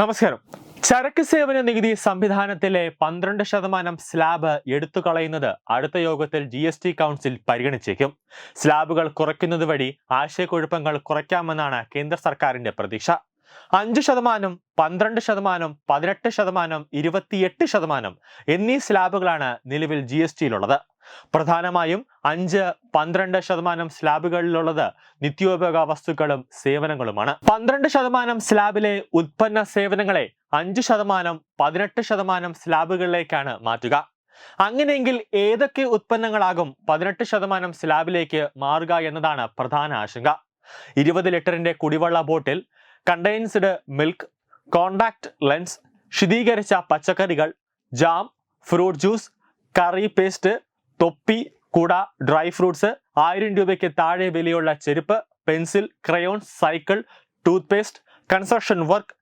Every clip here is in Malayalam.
നമസ്കാരം. ചരക്ക് സേവന നികുതി സംവിധാനത്തിലെ പന്ത്രണ്ട് ശതമാനം സ്ലാബ് എടുത്തു കളയുന്നത് അടുത്ത യോഗത്തിൽ ജി എസ് ടി കൗൺസിൽ പരിഗണിച്ചേക്കും. സ്ലാബുകൾ കുറയ്ക്കുന്നത് വഴി ആശയക്കുഴപ്പങ്ങൾ കുറയ്ക്കാമെന്നാണ് കേന്ദ്ര സർക്കാരിന്റെ പ്രതീക്ഷ. അഞ്ച് ശതമാനം പന്ത്രണ്ട് ശതമാനം പതിനെട്ട് ശതമാനം ഇരുപത്തിയെട്ട് ശതമാനം എന്നീ സ്ലാബുകളാണ് നിലവിൽ ജി എസ് ടിയിലുള്ളത്. പ്രധാനമായും അഞ്ച് പന്ത്രണ്ട് ശതമാനം സ്ലാബുകളിലുള്ളത് നിത്യോപയോഗ വസ്തുക്കളും സേവനങ്ങളുമാണ്. പന്ത്രണ്ട് ശതമാനം സ്ലാബിലെ ഉൽപ്പന്ന സേവനങ്ങളെ അഞ്ച് ശതമാനം പതിനെട്ട് ശതമാനം സ്ലാബുകളിലേക്കാണ് മാറ്റുക. അങ്ങനെയെങ്കിൽ ഏതൊക്കെ ഉൽപ്പന്നങ്ങളാകും പതിനെട്ട് ശതമാനം സ്ലാബിലേക്ക് മാറുക എന്നതാണ് പ്രധാന ആശങ്ക. ഇരുപത് ലിറ്ററിന്റെ കുടിവെള്ള bottle condensed milk contact lens ശുദ്ധീകരിച്ച പച്ചക്കറികൾ jam fruit juice curry paste തൊപ്പി കുട ഡ്രൈ ഫ്രൂട്ട്സ് ആയിരം രൂപയ്ക്ക് താഴെ വിലയുള്ള ചെരുപ്പ് pencil crayon cycle toothpaste construction work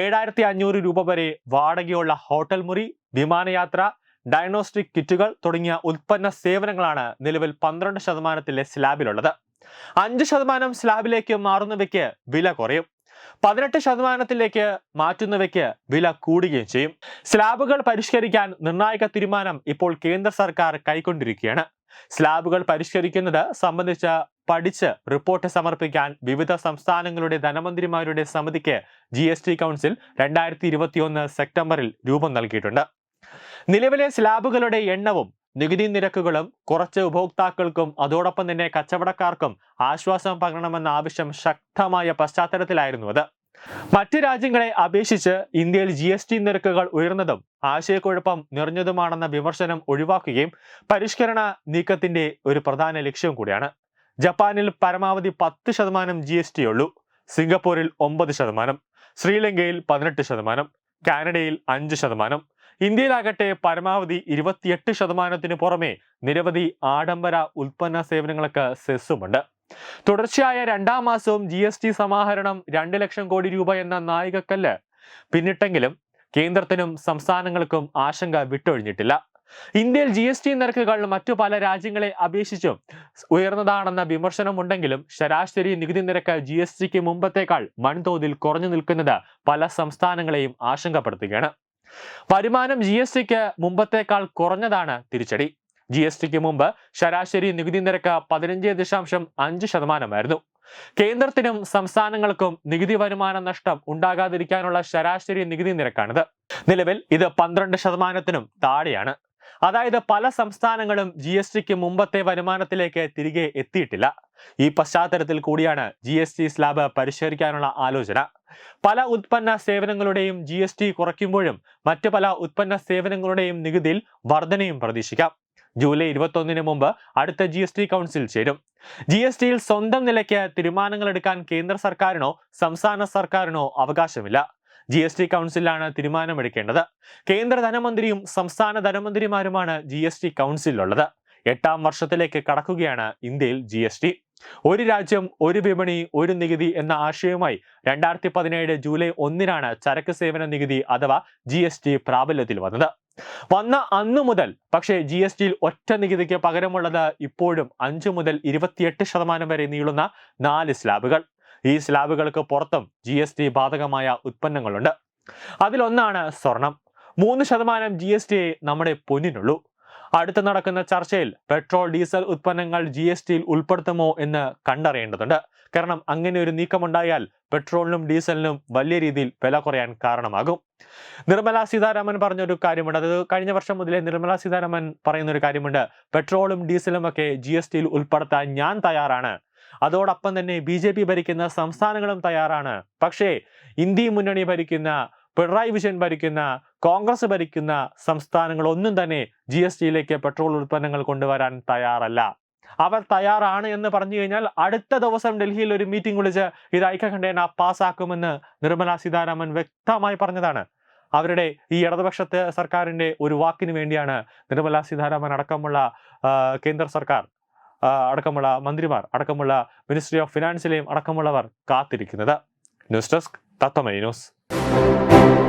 ഏഴായിരത്തി അഞ്ഞൂറ് രൂപ വരെ വാടകയുള്ള ഹോട്ടൽ മുറി വിമാനയാത്ര ഡയഗ്നോസ്റ്റിക് കിറ്റുകൾ തുടങ്ങിയ ഉൽപ്പന്ന സേവനങ്ങളാണ് നിലവിൽ പന്ത്രണ്ട് ശതമാനത്തിലെ സ്ലാബിലുള്ളത്. അഞ്ച് ശതമാനം സ്ലാബിലേക്ക് മാറുന്നവയ്ക്ക് വില കുറയും. പതിനെട്ട് ശതമാനത്തിലേക്ക് മാറ്റുന്നവയ്ക്ക് വില കൂടുകയും ചെയ്യും. സ്ലാബുകൾ പരിഷ്കരിക്കാൻ നിർണായക തീരുമാനം ഇപ്പോൾ കേന്ദ്ര സർക്കാർ കൈക്കൊണ്ടിരിക്കുകയാണ്. സ്ലാബുകൾ പരിഷ്കരിക്കുന്നത് സംബന്ധിച്ച പഠിച്ച് റിപ്പോർട്ട് സമർപ്പിക്കാൻ വിവിധ സംസ്ഥാനങ്ങളുടെ ധനമന്ത്രിമാരുടെ സമിതിക്ക് ജി എസ് ടി കൗൺസിൽ രണ്ടായിരത്തി ഇരുപത്തിയൊന്ന് സെപ്റ്റംബറിൽ രൂപം നൽകിയിട്ടുണ്ട്. നിലവിലെ സ്ലാബുകളുടെ എണ്ണവും നികുതി നിരക്കുകളും കുറച്ച് ഉപഭോക്താക്കൾക്കും അതോടൊപ്പം തന്നെ കച്ചവടക്കാർക്കും ആശ്വാസം പകരണമെന്ന ആവശ്യം ശക്തമായ പശ്ചാത്തലത്തിലായിരുന്നു അത്. മറ്റ് രാജ്യങ്ങളെ അപേക്ഷിച്ച് ഇന്ത്യയിൽ ജി എസ് ടി നിരക്കുകൾ ഉയർന്നതും ആശയക്കുഴപ്പം നിറഞ്ഞതുമാണെന്ന വിമർശനം ഒഴിവാക്കുകയും പരിഷ്കരണ നീക്കത്തിന്റെ ഒരു പ്രധാന ലക്ഷ്യവും കൂടിയാണ്. ജപ്പാനിൽ പരമാവധി പത്ത് ശതമാനം ജി എസ് ടി ഉള്ളൂ. സിംഗപ്പൂരിൽ ഒമ്പത് ശതമാനം. ശ്രീലങ്കയിൽ പതിനെട്ട് ശതമാനം. കാനഡയിൽ അഞ്ച് ശതമാനം. ഇന്ത്യയിലാകട്ടെ പരമാവധി ഇരുപത്തിയെട്ട് ശതമാനത്തിന് പുറമെ നിരവധി ആഡംബര ഉൽപ്പന്ന സേവനങ്ങൾക്ക് സെസ്സുമുണ്ട്. തുടർച്ചയായ രണ്ടാം മാസവും ജി എസ് ടി സമാഹരണം രണ്ട് ലക്ഷം കോടി രൂപ എന്ന നായികക്കല്ല് പിന്നിട്ടെങ്കിലും കേന്ദ്രത്തിനും സംസ്ഥാനങ്ങൾക്കും ആശങ്ക വിട്ടൊഴിഞ്ഞിട്ടില്ല. ഇന്ത്യയിൽ ജി എസ് ടി നിരക്കുകൾ മറ്റു പല രാജ്യങ്ങളെ അപേക്ഷിച്ചും ഉയർന്നതാണെന്ന വിമർശനമുണ്ടെങ്കിലും ശരാശരി നികുതി നിരക്ക് ജി എസ് ടിക്ക് മുമ്പത്തേക്കാൾ വൻതോതിൽ കുറഞ്ഞു നിൽക്കുന്നത് പല സംസ്ഥാനങ്ങളെയും ആശങ്കപ്പെടുത്തുകയാണ്. വരുമാനം ജി എസ് ടിക്ക് മുമ്പത്തേക്കാൾ കുറഞ്ഞതാണ് തിരിച്ചടി. ജി എസ് ടിക്ക് മുമ്പ് ശരാശരി നികുതി നിരക്ക് പതിനഞ്ച് ദശാംശം അഞ്ച് ശതമാനമായിരുന്നു. കേന്ദ്രത്തിനും സംസ്ഥാനങ്ങൾക്കും നികുതി വരുമാന നഷ്ടം ഉണ്ടാകാതിരിക്കാനുള്ള ശരാശരി നികുതി നിരക്കാണിത്. നിലവിൽ ഇത് പന്ത്രണ്ട് ശതമാനത്തിനും താഴെയാണ്. അതായത് പല സംസ്ഥാനങ്ങളും ജി എസ് ടിക്ക് മുമ്പത്തെ വരുമാനത്തിലേക്ക് തിരികെ എത്തിയിട്ടില്ല. ഈ പശ്ചാത്തലത്തിൽ കൂടിയാണ് ജി എസ് ടി സ്ലാബ് പരിഷ്കരിക്കാനുള്ള ആലോചന. പല ഉത്പന്ന സേവനങ്ങളുടെയും ജി എസ് ടി കുറയ്ക്കുമ്പോഴും മറ്റ് പല ഉത്പന്ന സേവനങ്ങളുടെയും നികുതിയിൽ വർധനയും പ്രതീക്ഷിക്കാം. ജൂലൈ ഇരുപത്തൊന്നിന് മുമ്പ് അടുത്ത ജി എസ് ടി കൗൺസിൽ ചേരും. ജി എസ് ടിയിൽ സ്വന്തം നിലയ്ക്ക് തീരുമാനങ്ങൾ എടുക്കാൻ കേന്ദ്ര സർക്കാരിനോ സംസ്ഥാന സർക്കാരിനോ അവകാശമില്ല. ജി എസ് ടി കൗൺസിലാണ് തീരുമാനമെടുക്കേണ്ടത്. കേന്ദ്ര ധനമന്ത്രിയും സംസ്ഥാന ധനമന്ത്രിമാരുമാണ് ജി എസ് ടി കൗൺസിലുള്ളത് എട്ടാം വർഷത്തിലേക്ക് കടക്കുകയാണ് ഇന്ത്യയിൽ ജി എസ് ടി. ഒരു രാജ്യം ഒരു വിപണി ഒരു നികുതി എന്ന ആശയവുമായി രണ്ടായിരത്തി പതിനേഴ് ജൂലൈ ഒന്നിനാണ് ചരക്ക് സേവന നികുതി അഥവാ ജി എസ് ടി പ്രാബല്യത്തിൽ വന്നത്. വന്ന അന്നു മുതൽ പക്ഷേ ജി എസ് ടിയിൽ ഒറ്റ നികുതിക്ക് പകരമുള്ളത് ഇപ്പോഴും അഞ്ചു മുതൽ ഇരുപത്തിയെട്ട് ശതമാനം വരെ നീളുന്ന നാല് സ്ലാബുകൾ. ഈ സ്ലാബുകൾക്ക് പുറത്തും ജി എസ് ടി ബാധകമായ ഉത്പന്നങ്ങളുണ്ട് അതിലൊന്നാണ് സ്വർണം. മൂന്ന് ശതമാനം ജി എസ് ടി നമ്മുടെ പൊന്നിനുള്ളൂ. അടുത്ത് നടക്കുന്ന ചർച്ചയിൽ പെട്രോൾ ഡീസൽ ഉൽപ്പന്നങ്ങൾ ജി എസ് ടിയിൽ ഉൾപ്പെടുത്തുമോ എന്ന് കണ്ടറിയേണ്ടതുണ്ട്. കാരണം അങ്ങനെ ഒരു നീക്കമുണ്ടായാൽ പെട്രോളിനും ഡീസലിനും വലിയ രീതിയിൽ വില കുറയാൻ കാരണമാകും. നിർമ്മല സീതാരാമൻ പറഞ്ഞൊരു കാര്യമുണ്ട്. അതായത് കഴിഞ്ഞ വർഷം മുതലേ നിർമ്മല സീതാരാമൻ പറയുന്ന ഒരു കാര്യമുണ്ട്. പെട്രോളും ഡീസലും ഒക്കെ ജി എസ് ടിയിൽ ഉൾപ്പെടുത്താൻ ഞാൻ തയ്യാറാണ്. അതോടൊപ്പം തന്നെ ബി ഭരിക്കുന്ന സംസ്ഥാനങ്ങളും തയ്യാറാണ്. പക്ഷേ ഇന്ത്യ മുന്നണി ഭരിക്കുന്ന പിണറായി വിജയൻ ഭരിക്കുന്ന കോൺഗ്രസ് ഭരിക്കുന്ന സംസ്ഥാനങ്ങൾ ഒന്നും തന്നെ ജി എസ് ടിയിലേക്ക് പെട്രോൾ ഉൽപ്പന്നങ്ങൾ കൊണ്ടുവരാൻ തയ്യാറല്ല. അവർ തയ്യാറാണ് എന്ന് പറഞ്ഞു കഴിഞ്ഞാൽ അടുത്ത ദിവസം ഡൽഹിയിൽ ഒരു മീറ്റിംഗ് വിളിച്ച് ഇത് ഐക്യകണ്ഠേന പാസ്സാക്കുമെന്ന് നിർമ്മല സീതാരാമൻ വ്യക്തമായി പറഞ്ഞതാണ്. അവരുടെ ഈ ഇടതുപക്ഷത്തെ സർക്കാരിന്റെ ഒരു വാക്കിന് വേണ്ടിയാണ് നിർമ്മല സീതാരാമൻ അടക്കമുള്ള കേന്ദ്ര സർക്കാർ അടക്കമുള്ള മന്ത്രിമാർ അടക്കമുള്ള മിനിസ്ട്രി ഓഫ് ഫിനാൻസിലെയും അടക്കമുള്ളവർ കാത്തിരിക്കുന്നത്. News desk Tatwamayi news. Thank you.